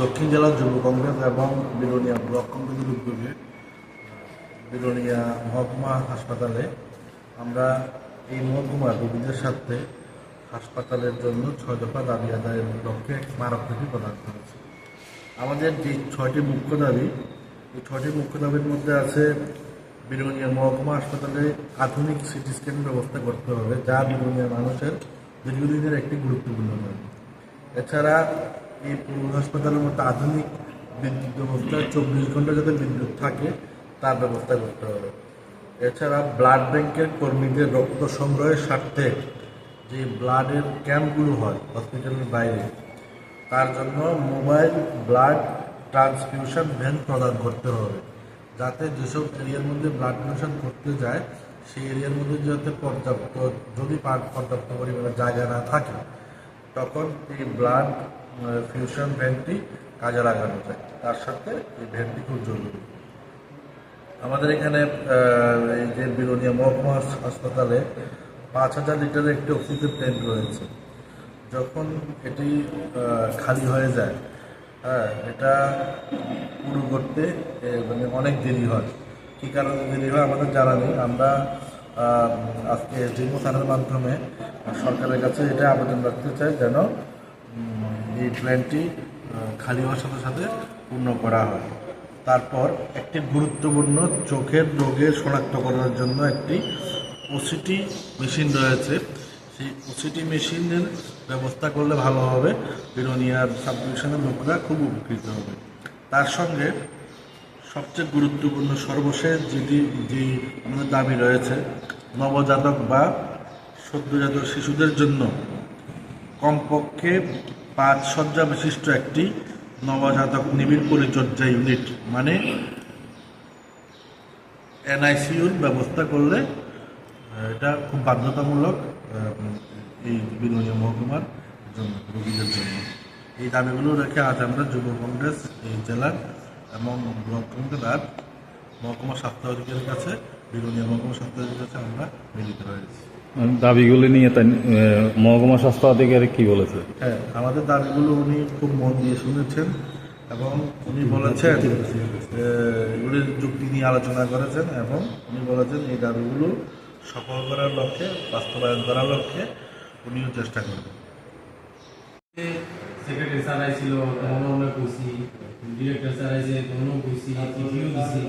দক্ষিণ জেলা যুব কংগ্রেস এবং বিরোনিয়া ব্লক কংগ্রেসের উদ্যোগে বিরোনিয়া মহকুমা হাসপাতালে আমরা এই মহকুমার রোগীদের সাথে হাসপাতালের জন্য ছয় দফা দাবি আদায়ের লক্ষ্যে স্মারকলিপি প্রদান করেছি আমাদের যে ছয়টি মুখ্য দাবি, এই ছয়টি মুখ্য দাবির মধ্যে আছে বিরোনিয়া মহকুমা হাসপাতালে আধুনিক সিটি স্ক্যান ব্যবস্থা করতে হবে, যা বিরোনিয়া মানুষের দীর্ঘদিনের একটি গুরুত্বপূর্ণ দাবি। এছাড়া এই পূর্ব হাসপাতালের মতো আধুনিক বিদ্যুৎ ব্যবস্থায় চব্বিশ ঘণ্টা যাতে বিদ্যুৎ থাকে, তার ব্যবস্থা করতে হবে। এছাড়া ব্লাড ব্যাংকের কর্মীদের রক্ত সংগ্রহের স্বার্থে যে ব্লাডের ক্যাম্পগুলো হয় হসপিটালের বাইরে, তার জন্য মোবাইল ব্লাড ট্রান্সফিউশন ভ্যান প্রদান করতে হবে। যাতে যেসব এরিয়ার মধ্যে ব্লাড ডোনেশন করতে যায়, সেই এরিয়ার মধ্যে যাতে পর্যাপ্ত, যদি পর্যাপ্ত পরিমাণে জায়গা না থাকে, তখন এই ব্লাড ফিউশন ভ্যানটি কাজে লাগানো যায়। তার সাথে এই ভ্যানটি খুব জরুরি। আমাদের এখানে এই যে বিরোনিয়া মহকুমা হাসপাতালে পাঁচ হাজার লিটারের একটি অক্সিজেন ট্যাঙ্ক রয়েছে। যখন এটি খালি হয়ে যায় হ্যাঁ এটা পুরো করতে মানে অনেক দেরি হয়। কী কারণে দেরি হয় আমাদের জানা নেই। আমরা আজকে জিমো স্যারের মাধ্যমে সরকারের কাছে এটা আবেদন রাখতে চাই যেন এই ট্রেনটি খালি হওয়ার সাথে সাথে পূর্ণ করা হয়। তারপর একটি গুরুত্বপূর্ণ চোখের রোগের শনাক্ত করার জন্য একটি ওসিটি মেশিন রয়েছে। সেই ওসিটি মেশিনের ব্যবস্থা করলে ভালো হবে। বিরোনিয়ার সাব ডিভিশনের লোকরা খুব উপকৃত হবে। তার সঙ্গে সবচেয়ে গুরুত্বপূর্ণ সর্বশেষ যেটি, যে আমাদের দাবি রয়েছে, নবজাতক বা সদ্যজাত শিশুদের জন্য কমপক্ষে পাঁচ শয্যা বিশিষ্ট একটি নবজাতক নিবিড় পরিচর্যা ইউনিট মানে এনআইসিউর ব্যবস্থা করলে এটা খুব বাধ্যতামূলক এই বিরোধী মহকুমার জন্য, রোগীদের জন্য। এই দাবিগুলো রেখে আজ আমরা যুব কংগ্রেস এই জেলার এবং ব্লক কংগ্রেস মহকুমা স্বাস্থ্য অধিকারের কাছে বিরোধীয় মহকুমা স্বাস্থ্য অধিকারীর কাছে আমরা মিলিত হয়েছি দাবিগুলি নিয়ে তাই মহকুমা স্বাস্থ্য আধিকারিক কি বলেছে? হ্যাঁ আমাদের দাবিগুলো উনি খুব মন দিয়ে শুনেছেন এবং উনি বলেছেন এগুলির যুক্তি নিয়ে আলোচনা করেছেন এবং উনি বলেছেন এই দাবিগুলো সফল করার লক্ষ্যে বাস্তবায়ন করার লক্ষ্যে উনিও চেষ্টা করবেন। সেক্রেটারি স্যার আইছিল তখনও আমরা কইছি ডিরেক্টর স্যার আইছে তখনও কইছি চিঠিও দিছি।